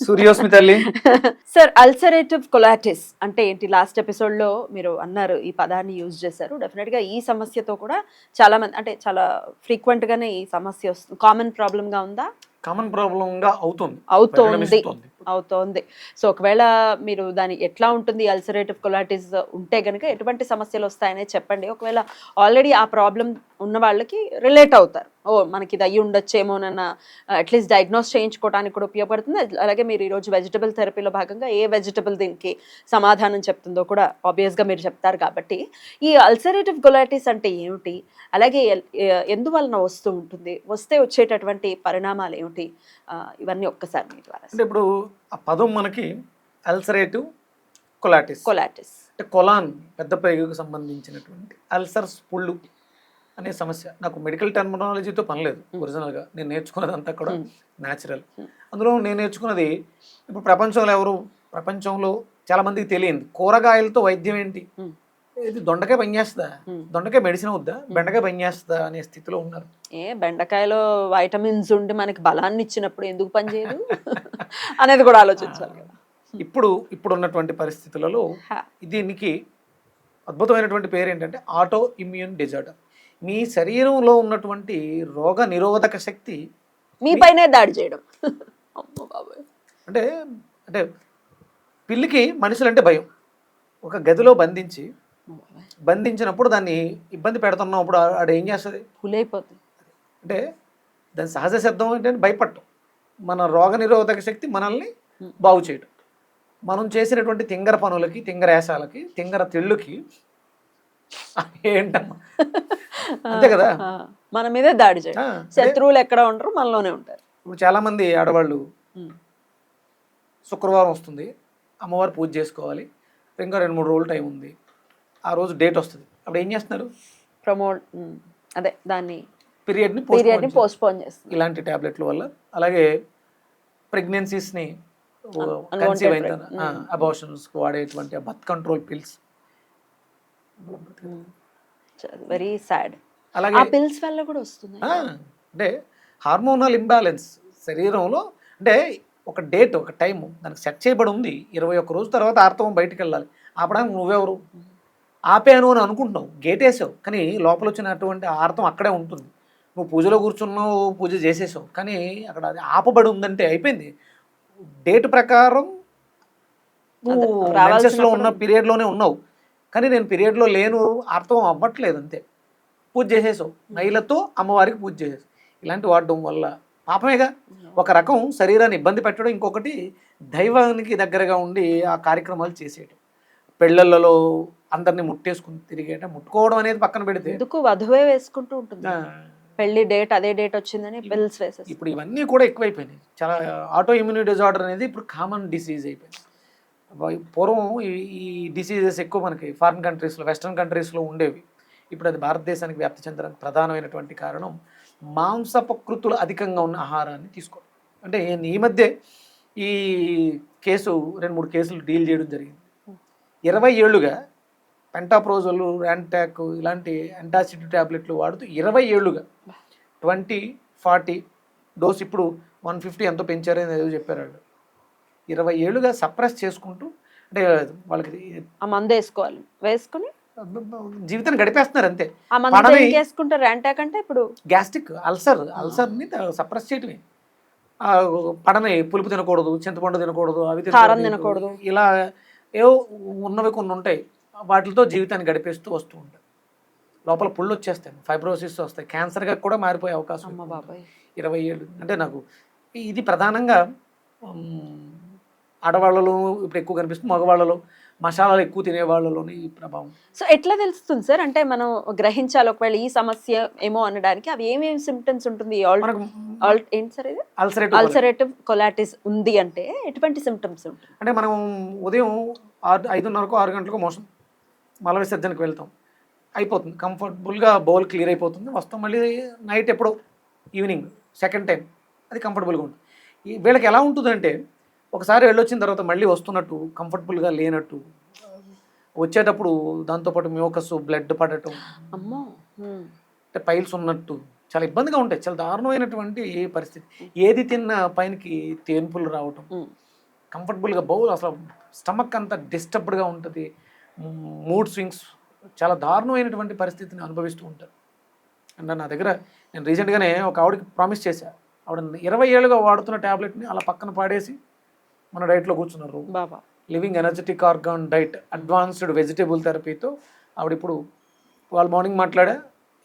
సూర్యోస్మి తల్లి. Sir ulcerative కొలాటిస్ అంటే ఏంటి? లాస్ట్ ఎపిసోడ్లో మీరు అన్నారు ఈ పదాన్ని యూజ్ చేశారు. డెఫినెట్గా ఈ సమస్యతో కూడా చాలా మంది అంటే చాలా ఫ్రీక్వెంట్ గానే ఈ సమస్య వస్తుంది కామన్ ప్రాబ్లమ్గా ఉందా? కామన్ ప్రాబ్లం గా అవుతుంది. అవుతోంది. అవుతోంది. సో ఒకవేళ మీరు దాని ఎట్లా ఉంటుంది అల్సరేటివ్ కొలాటిస్ ఉంటే కనుక ఎటువంటి సమస్యలు వస్తాయనే చెప్పండి. ఒకవేళ ఆల్రెడీ ఆ ప్రాబ్లం ఉన్న వాళ్ళకి రిలేట్ అవుతారు. ఓ మనకి ఇది అయ్యి ఉండొచ్చేమోనన్న అట్లీస్ట్ డయాగ్నోస్ చేయించుకోవడానికి కూడా ఉపయోగపడుతుంది. అలాగే మీరు ఈరోజు వెజిటబుల్ థెరపీలో భాగంగా ఏ వెజిటబుల్ దీనికి సమాధానం చెప్తుందో కూడా ఆబ్వియస్గా మీరు చెప్తారు కాబట్టి ఈ అల్సరేటివ్ గొలాటిస్ అంటే ఏమిటి? అలాగే ఎందువలన వస్తూ ఉంటుంది? వస్తే వచ్చేటటువంటి పరిణామాలు ఏమిటి? ఇవన్నీ ఒక్కసారి మీ ద్వారా అంటే ఇప్పుడు ఆ పదం మనకి అల్సరేటివ్ కొలాటిస్ కొలాటిస్ అంటే కొలాన్ పెద్ద పేగుకు సంబంధించినటువంటి అల్సర్స్ పుళ్ళు అనే సమస్య నాకు మెడికల్ టెర్మినాలజీతో పని లేదు Hmm. ఒరిజినల్గా నేను నేర్చుకున్నది అంతా కూడా Hmm. Natural Hmm. అందులో నేను నేర్చుకున్నది ఇప్పుడు ప్రపంచంలో ఎవరు ప్రపంచంలో చాలా మందికి తెలియదు కూరగాయలతో వైద్యం ఏంటి. ఇది దొండకాయ పనిచేస్తుందా దొండకాయ మెడిసిన్ అవుద్దా? బెండకాయ పనిచేస్తుందా అనే స్థితిలో ఉన్నారు. ఏ బెండకాయలో వైటమిన్స్ ఉండి మనకి బలాన్ని ఇచ్చినప్పుడు ఎందుకు పనిచేయదు అనేది కూడా ఆలోచించాలి కదా. ఇప్పుడు ఇప్పుడు ఉన్నటువంటి పరిస్థితులలో. దీనికి అద్భుతమైనటువంటి పేరు ఏంటంటే ఆటో ఇమ్యూన్ డిజార్డర్ మీ శరీరంలో ఉన్నటువంటి రోగ నిరోధక శక్తి మీ పైనే దాడి చేయడం. అంటే అంటే పిల్లికి మనుషులంటే భయం. ఒక గదిలో బంధించి. బంధించినప్పుడు దాన్ని ఇబ్బంది పెడుతున్నప్పుడు ఆడు ఏం చేస్తుంది? పులైపోతుంది అంటే దాని సహజ శబ్దం ఏంటంటే భయపడటం. మన రోగ నిరోధక శక్తి మనల్ని. బాగు చేయడం మనం చేసినటువంటి తింగర పనులకి తింగర వేషాలకి తింగర తెళ్ళుకి ఏంటమ్మా? అంతే కదా? మన మీదే దాడి చేయడం శత్రువులు ఎక్కడ ఉండరు మనలోనే ఉంటారు. ఇప్పుడు చాలా మంది ఆడవాళ్ళు. శుక్రవారం వస్తుంది. అమ్మవారు పూజ చేసుకోవాలి. ఇంకా రెండు మూడు రోజులు టైం ఉంది. ఆ రోజు డేట్ వస్తుంది. అప్పుడు ఏం చేస్తున్నారు? ప్రమోట్. అదే దాన్ని పీరియడ్ని పీరియడ్ని పోస్ట్పోన్ చేస్తుంది ఇలాంటి టాబ్లెట్ల వల్ల. అలాగే ప్రెగ్నెన్సీస్ని కన్సీవ్ అయిన mm. అబార్షన్స్కి వాడేటువంటి birth control pills very sad అలాగే ఆ పిల్స్ వల్ల కూడా వస్తుంది అంటే హార్మోనల్ ఇంబ్యాలెన్స్ శరీరంలో అంటే ఒక డేట్ ఒక టైం దానికి సెట్ చేయబడి ఉంది. ఇరవై ఒక్క రోజు తర్వాత ఆర్తవం బయటికి వెళ్ళాలి. ఆపడానికి నువ్వెవరు? ఆపాను అని అనుకుంటున్నావు గేట్ వేసావు కానీ లోపల వచ్చినటువంటి ఆర్తం అక్కడే ఉంటుంది. నువ్వు పూజలో కూర్చున్నావు పూజ చేసేసావు. కానీ అక్కడ అది ఆపబడి ఉందంటే అయిపోయింది. డేట్ ప్రకారం నువ్వు మెన్సెస్లో ఉన్న పీరియడ్లోనే ఉన్నావు. కానీ నేను పీరియడ్లో లేను ఆర్తం అవ్వట్లేదు అంతే. పూజ చేసేసావు. నైలతో అమ్మవారికి పూజ చేసేసావు. ఇలాంటి వాడడం వల్ల పాపమేగా. ఒక రకం శరీరాన్ని ఇబ్బంది పెట్టడం ఇంకొకటి దైవానికి దగ్గరగా ఉండి ఆ కార్యక్రమాలు చేసేయడం పెళ్ళిళ్ళలో అందరిని ముట్టేసుకుని తిరిగేట ముట్టుకోవడం అనేది పక్కన పెడితే ఎందుకు వధువే వేసుకుంటూ ఉంటుంది. పెళ్ళి డేట్ అదే డేట్ వచ్చిందని పిల్స్ వేసేసి ఇప్పుడు ఇవన్నీ కూడా ఎక్కువైపోయినాయి. చాలా ఆటో ఇమ్యూనిటీ డిజార్డర్ అనేది ఇప్పుడు కామన్ డిసీజ్ అయిపోయింది. పూర్వం ఈ- డిసీజెస్ ఎక్కువ మనకి ఫారిన్ కంట్రీస్లో వెస్ట్రన్ కంట్రీస్లో ఉండేవి. ఇప్పుడు అది భారతదేశానికి వ్యాప్తి చెందడానికి ప్రధానమైనటువంటి కారణం మాంసపకృతులు అధికంగా ఉన్న ఆహారాన్ని తీసుకోవడం. అంటే ఈ మధ్య ఈ కేసు రెండు మూడు కేసులు డీల్ చేయడం జరిగింది. ఇరవై ఏళ్ళుగా పెంటాప్రోజోలు ర్యాంటాక్ ఇలాంటి యాంటాసిడ్ ట్యాబ్లెట్లు వాడుతూ ఇరవై ఏళ్ళుగా. ట్వంటీ ఫార్టీ డోస్ ఇప్పుడు వన్ ఫిఫ్టీ ఎంతో పెంచారని ఏదో చెప్పారు వాళ్ళు. ఇరవై ఏళ్ళుగా సప్రెస్ చేసుకుంటూ అంటే వాళ్ళకి ఆ మందు వేసుకోవాలి. వేసుకుని? జీవితాన్ని గడిపేస్తున్నారు అంతే. ఆ మందు పడని- దేనికి వేసుకుంటారు యాంటాక్ అంటే ఇప్పుడు? గ్యాస్ట్రిక్ అల్సర్ అల్సర్ని సప్రెస్ చేయటమే. పడని పులుపు తినకూడదు చింతపండు తినకూడదు అవి తినకూడదు. ఇలా ఏవో ఉన్నవి కొన్ని ఉంటాయి. వాటితో జీవితాన్ని గడిపేస్తూ వస్తూ ఉంటాయి లోపల పుళ్ళు వచ్చేస్తాయి ఫైబ్రోసిస్ వస్తాయి. క్యాన్సర్గా కూడా మారిపోయే అవకాశం ఇరవై ఏళ్ళు. అంటే నాకు ఇది ప్రధానంగా ఆడవాళ్ళలో ఇప్పుడు ఎక్కువ కనిపిస్తుంది. మగవాళ్ళలో మసాలాలు ఎక్కువ తినే వాళ్ళలోని ఈ ప్రభావం. సో ఎట్లా తెలుస్తుంది సార్? అంటే మనం గ్రహించాలి ఒకవేళ ఈ సమస్య ఏమో అనడానికి అవి ఏమేమి సిమ్టమ్స్ ఉంటుంది? ఏంటి సార్ ఇది? అల్సరేటివ్ అల్సరేటివ్ కొలాటిస్ ఉంది అంటే ఎటువంటి సిమ్టమ్స్ ఉంటుంది అంటే మనం ఉదయం ఆరు ఐదున్నరకు ఆరు గంటలకు మోషన్ మల విసర్జనకు వెళ్తాం. అయిపోతుంది. కంఫర్టబుల్గా బౌల్ క్లియర్ అయిపోతుంది. వస్తాం మళ్ళీ నైట్ ఎప్పుడో ఈవినింగ్ సెకండ్ టైం. అది కంఫర్టబుల్గా ఉంటుంది. ఈ వీళ్ళకి ఎలా ఉంటుందంటే ఒకసారి వెళ్ళొచ్చిన తర్వాత మళ్ళీ వస్తున్నట్టు కంఫర్టబుల్గా లేనట్టు వచ్చేటప్పుడు దాంతోపాటు మ్యూకస్ బ్లడ్ పడటం అమ్మో. అంటే పైల్స్ ఉన్నట్టు చాలా ఇబ్బందిగా ఉంటాయి. చాలా దారుణమైనటువంటి పరిస్థితి. ఏది తిన్నా పైనకి తేన్పులు రావటం. కంఫర్టబుల్గా బౌల్ అసలు స్టమక్ అంతా డిస్టర్బ్డ్గా ఉంటుంది. మూడ్ స్వింగ్స్ చాలా దారుణమైనటువంటి పరిస్థితిని అనుభవిస్తూ ఉంటారు. అండ్ నా దగ్గర నేను రీసెంట్గానే ఒక ఆవిడకి ప్రామిస్ చేశా. ఆవిడ ఇరవై ఏళ్ళుగా వాడుతున్న ట్యాబ్లెట్ని అలా పక్కన పాడేసి మన డైట్లో కూర్చున్నారు. బాబా. Living energetic organ diet advanced vegetable థెరపీతో ఆవిడ ఇప్పుడు వాళ్ళు మార్నింగ్ మాట్లాడా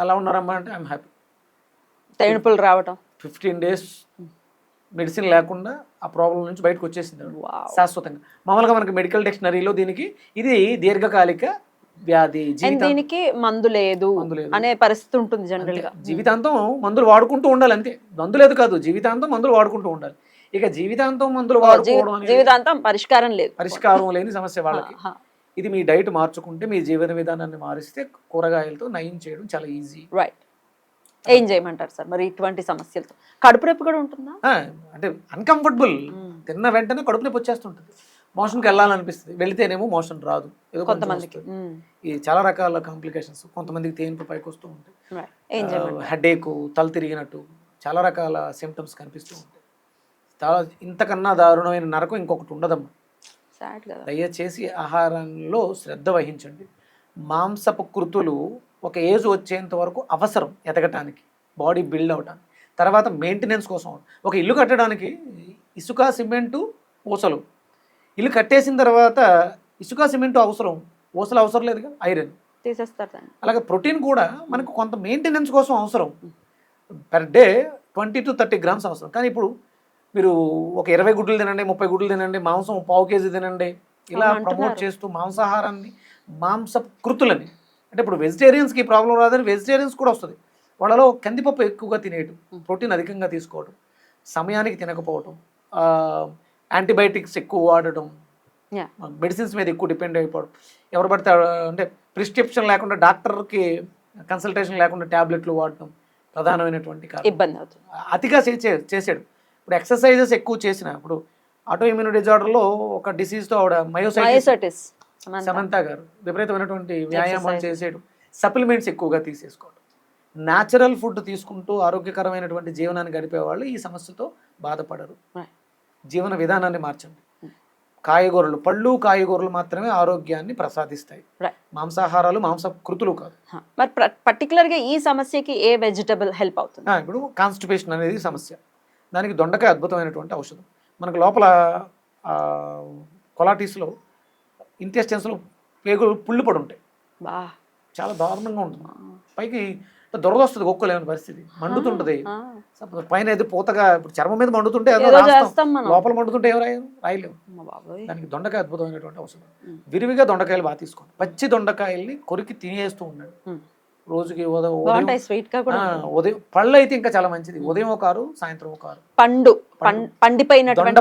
ఎలా ఉన్నారమ్మా? అంటే ఐఎమ్ హ్యాపీ. తేనుపులు రావటం. ఫిఫ్టీన్ డేస్ మెడిసిన్ లేకుండా ఆ ప్రాబ్లం నుంచి బయటకు వచ్చేసింది. శాశ్వతంగా. మామూలుగా మనకి మెడికల్ డిక్షనరీలో దీనికి ఇది దీర్ఘకాలిక వ్యాధి దీనికి మందు లేదు. అనే పరిస్థితి ఉంటుంది జనరల్గా. జీవితాంతం మందులు వాడుకుంటూ ఉండాలి అంతే. మందు లేదు కాదు జీవితాంతం మందులు వాడుకుంటూ ఉండాలి. ఇక జీవితాంతం మందులు వాడుకోవడం జీవితాంతం పరిష్కారం లేదు. పరిష్కారం లేని సమస్య వాళ్ళకి. ఇది మీ డైట్ మార్చుకుంటే మీ జీవన విధానాన్ని మారిస్తే కూరగాయలతో నయం చేయడం చాలా ఈజీ. రైట్ ఏం చేయమంటారు సార్? మరి ఇటువంటి సమస్యలతో. కడుపు నొప్పి కూడా ఉంటుందా? అంటే అన్కంఫర్టబుల్. తిన్న వెంటనే కడుపు నొప్పి వచ్చేస్తుంటుంది. మోషన్కి వెళ్ళాలనిపిస్తుంది. వెళితేనేమో మోషన్ రాదు. ఏదో కొంతమందికి. ఈ చాలా రకాల కాంప్లికేషన్స్ కొంతమందికి తేన్పు పైకి వస్తూ ఉంటాయి హెడేక్ తల తిరిగినట్టు చాలా రకాల సిమ్టమ్స్ కనిపిస్తూ ఉంటాయి. చాలా ఇంతకన్నా దారుణమైన నరకం ఇంకొకటి ఉండదమ్మా. దయచేసి ఆహారంలో శ్రద్ధ వహించండి. మాంసపు కృతులు ఒక ఏజ్ వచ్చేంత వరకు అవసరం ఎదగటానికి బాడీ బిల్డ్ అవడానికి తర్వాత మెయింటెనెన్స్ కోసం. ఒక ఇల్లు కట్టడానికి ఇసుక సిమెంటు ఊసలు. ఇల్లు కట్టేసిన తర్వాత ఇసుక సిమెంటు అవసరం. ఊసలు అవసరం లేదుగా ఐరన్. తీసేస్తారు అలాగే ప్రోటీన్ కూడా మనకు కొంత మెయింటెనెన్స్ కోసం అవసరం. Per day twenty to thirty grams అవసరం. కానీ ఇప్పుడు మీరు ఒక ఇరవై గుడ్లు తినండి ముప్పై గుడ్లు తినండి మాంసం పావు కేజీ తినండి ఇలా. ప్రమోట్ చేస్తూ మాంసాహారాన్ని మాంస కృతులని అంటే ఇప్పుడు వెజిటేరియన్స్కి ప్రాబ్లం రాదని వెజిటేరియన్స్ కూడా వస్తుంది. వాళ్ళలో కందిపప్పు ఎక్కువగా తినేయటం ప్రోటీన్ అధికంగా తీసుకోవడం సమయానికి తినకపోవటం యాంటీబయాటిక్స్ ఎక్కువ వాడటం. మెడిసిన్స్ మీద ఎక్కువ డిపెండ్ అయిపోవడం ఎవరు పడితే అంటే ప్రిస్క్రిప్షన్ లేకుండా డాక్టర్కి కన్సల్టేషన్ లేకుండా ట్యాబ్లెట్లు వాడటం ప్రధానమైనటువంటి ఇబ్బంది అవుతుంది. అతిగా చేసే చేసాడు ఇప్పుడు ఎక్సర్సైజెస్ ఎక్కువ చేసిన ఇప్పుడు ఆటో ఇమ్యూన్ డిజార్డర్లో ఒక డిసీజ్తో ఆవిడ మయోసైటిస్ సమంత. గారు విపరీతమైనటువంటి వ్యాయామం. చేసేయడం సప్లిమెంట్స్ ఎక్కువగా తీసేసుకోవడం. న్యాచురల్ ఫుడ్ తీసుకుంటూ ఆరోగ్యకరమైనటువంటి జీవనాన్ని గడిపే వాళ్ళు ఈ సమస్యతో బాధపడరు. జీవన విధానాన్ని మార్చండి. కాయగూరలు పళ్ళు కాయగూరలు మాత్రమే ఆరోగ్యాన్ని ప్రసాదిస్తాయి. మాంసాహారాలు మాంస కృతులు కాదు మరి పర్టికులర్గా ఈ సమస్యకి ఏ వెజిటబుల్ హెల్ప్ అవుతుంది? ఇప్పుడు కాన్స్టిపేషన్ అనేది సమస్య. దానికి దొండకాయ అద్భుతమైనటువంటి ఔషధం. మనకు లోపల కొలాటీస్లో ఇంటెస్టెన్స్లో పేగులు పుళ్ళు పడి ఉంటాయి. బా. చాలా దారుణంగా ఉంటుంది. పైకి దురద వస్తుంది ఒక్కోలేని పరిస్థితి. మండుతుంటది. పైన ఏదో పూతగా ఇప్పుడు చర్మం మీద మండుతుంటే ఏదో రాస్తాం. లోపల మండుతుంటే ఏమో రాయ రాయలేము దానికి దొండకాయ అద్భుతమైనటువంటి ఉమ్. విరివిగా దొండకాయలు బాగా తీసుకోండి. పచ్చి దొండకాయల్ని కొరికి తినేస్తూ ఉండండి. ఉమ్. రోజుకి ఉదయం ఉదయం పళ్ళు అయితే ఇంకా చాలా మంచిది. ఉదయం ఒక ఆరు సాయంత్రం ఒక ఆరు. పండు. పండిపోయినటువంటి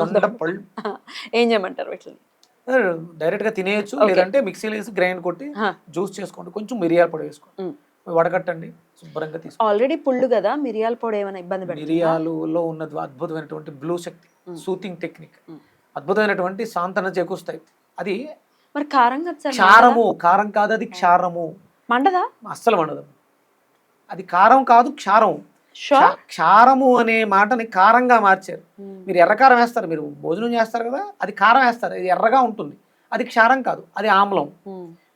దొండ పళ్ళు. ఏం చేయమంటారు వీటిని? డైరెక్ట్గా తినేయచ్చు. లేదంటే మిక్సీలో వేసి గ్రైండ్ కొట్టి. జ్యూస్ చేసుకోండి. కొంచెం మిరియాల పొడి వేసుకోండి. వడగట్టండి శుభ్రంగా తీసుకోండి. ఆల్రెడీ పుళ్ళు కదా మిరియాల పొడి ఏమైనా ఇబ్బంది మిరియాలులో ఉన్నది అద్భుతమైనటువంటి బ్లూ శక్తి. Soothing technique. అద్భుతమైనటువంటి సాంతన చేకూస్తాయి అది మరి కారం కదా సార్ క్షారము. కారం కాదు అది క్షారము. మండదా? అస్సలు వండదు అది కారం కాదు క్షారం షూర్ క్షా- క్షారము అనే మాటని కారంగా మార్చారు. మీరు ఎర్రకారం వేస్తారు మీరు భోజనం చేస్తారు కదా అది కారం వేస్తారు అది ఎర్రగా ఉంటుంది. అది క్షారం కాదు అది ఆమ్లం.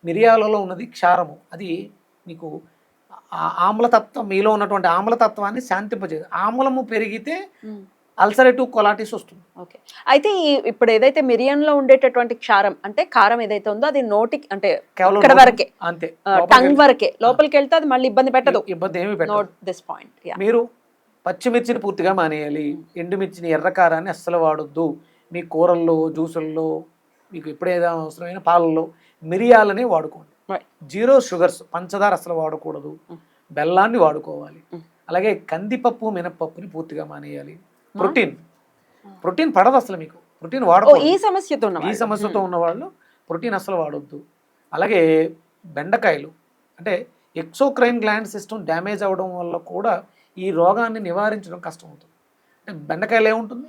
మిరియాలలో ఉన్నది క్షారము. అది మీకు ఆమ్లతత్వం మీలో ఉన్నటువంటి ఆమ్లతత్వాన్ని శాంతింపజేది ఆమ్లము పెరిగితే అల్సరేటివ్ కొలాటిస్ వస్తుంది. ఓకే. అయితే ఈ ఇప్పుడు ఏదైతే మిరియంలో ఉండేటటువంటి క్షారం అంటే కారం ఏదైతే ఉందో అది నోటికి అంటే కేవలం ఇక్కడ వరకే అంతే. టంగ్ వరకే లోపలికి వెళ్తే అది మళ్ళీ ఇబ్బంది పెట్టదు. ఇబ్బంది ఏమి పెట్టదు. దిస్ పాయింట్ మీరు పచ్చిమిర్చిని పూర్తిగా మానేయాలి. ఎండుమిర్చిని ఎర్రకారాన్ని అస్సలు వాడొద్దు. మీ కూరల్లో జ్యూసుల్లో మీకు ఎప్పుడేదో అవసరమైన పాలల్లో మిరియాలని వాడుకోండి. జీరో షుగర్స్ పంచదార అసలు వాడకూడదు. Mm. బెల్లాన్ని వాడుకోవాలి. Mm. అలాగే కందిపప్పు మినపప్పుని పూర్తిగా మానేయాలి. ప్రోటీన్. ప్రోటీన్ పడదు అసలు మీకు. ప్రోటీన్ వాడకూడదు. ఈ సమస్యతో ఈ. సమస్యతో ఉన్న వాళ్ళు ప్రోటీన్ అసలు వాడొద్దు. అలాగే బెండకాయలు. అంటే ఎక్సోక్రైన్ గ్లాండ్ సిస్టమ్ డ్యామేజ్ అవ్వడం వల్ల కూడా ఈ రోగాన్ని నివారించడం కష్టం అవుతుంది అంటే బెండకాయలు ఏముంటుంది.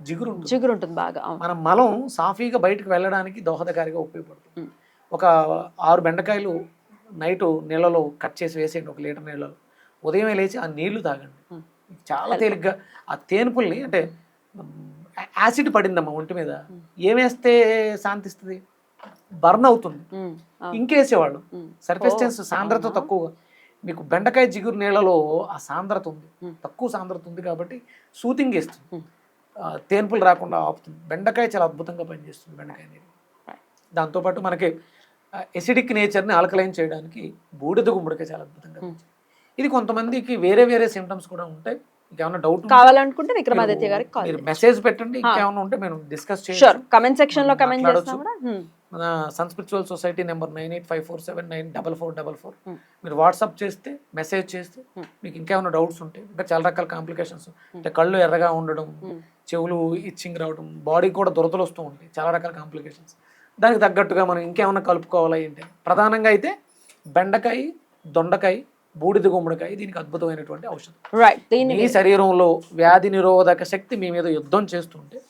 జిగురు జిగురు ఉంటుంది బాగా మన మలం సాఫీగా బయటకు వెళ్ళడానికి దోహదకారిగా ఉపయోగపడుతుంది. ఒక ఆరు బెండకాయలు నైట్ నీళ్ళలో కట్ చేసి వేసేయండి ఒక లీటర్ నీళ్ళలో ఉదయమే లేచి ఆ నీళ్ళు తాగండి. చాలా తేలిగ్గా ఆ తేనుపుల్ని అంటే యాసిడ్ పడిందమ్మా ఒంటి మీద. ఏమేస్తే శాంతిస్తుంది బర్న్ అవుతుంది. ఇంకేసేవాళ్ళు. సర్ఫెస్టెన్స్ సాంద్రత? తక్కువగా మీకు బెండకాయ జిగురు నీళ్ళలో ఆ సాంద్రత ఉంది. తక్కువ సాంద్రత ఉంది కాబట్టి సూతింగ్ ఇస్తుంది తేన్పులు రాకుండా ఆపుతుంది. బెండకాయ చాలా అద్భుతంగా పనిచేస్తుంది బెండకాయ నీరు. దాంతోపాటు మనకి ఎసిడిక్ నేచర్ని ఆల్కలైన్ చేయడానికి బూడిద గుమ్మడికాయ చాలా అద్భుతంగా. ఇది కొంతమందికి వేరే వేరే సిమ్టమ్స్ కూడా ఉంటాయి. ఇంకేమైనా డౌట్ కావాలనుకుంటే విక్రమాదిత్య గారికి కాల్ మీరు మెసేజ్ పెట్టండి ఇంకేమైనా ఉంటే మేము డిస్కస్ చేయొచ్చు కమెంట్ సెక్షన్లో కమెంట్ హ్మ్. మన Sun Spiritual Society number nine eight five four seven nine double four double four. మీరు వాట్సాప్ చేస్తే మెసేజ్ చేస్తే. మీకు ఇంకేమైనా డౌట్స్ ఉంటాయి ఇంకా చాలా రకాల కాంప్లికేషన్స్ అంటే కళ్ళు ఎర్రగా ఉండడం. చెవులు ఇచ్చింగ్ రావడం బాడీ కూడా దురదలు వస్తూ ఉంటాయి చాలా రకాల కాంప్లికేషన్స్ దానికి తగ్గట్టుగా మనం ఇంకేమైనా కలుపుకోవాలా ఏంటి? ప్రధానంగా అయితే బెండకాయ దొండకాయ బూడిద గుమ్మడికాయ దీనికి అద్భుతమైనటువంటి ఔషధం. రైట్ మీ శరీరంలో వ్యాధి నిరోధక శక్తి మీ మీద యుద్ధం చేస్తుంటే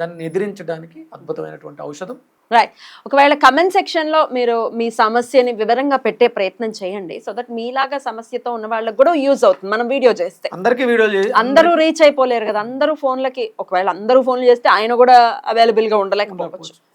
దాన్ని ఎదిరించడానికి అద్భుతమైనటువంటి ఔషధం. రైట్ ఒకవేళ కమెంట్ సెక్షన్లో మీరు మీ సమస్యని వివరంగా పెట్టే ప్రయత్నం చేయండి. సో దట్ మీలాగా సమస్యతో ఉన్న వాళ్ళకి కూడా యూజ్ అవుతుంది. మనం వీడియో చేస్తే. అందరికీ వీడియో అందరూ రీచ్ అయిపోలేరు కదా. అందరూ ఫోన్లకి ఒకవేళ అందరూ ఫోన్లు చేస్తే ఆయన కూడా అవైలబుల్గా ఉండలేకపోవచ్చు.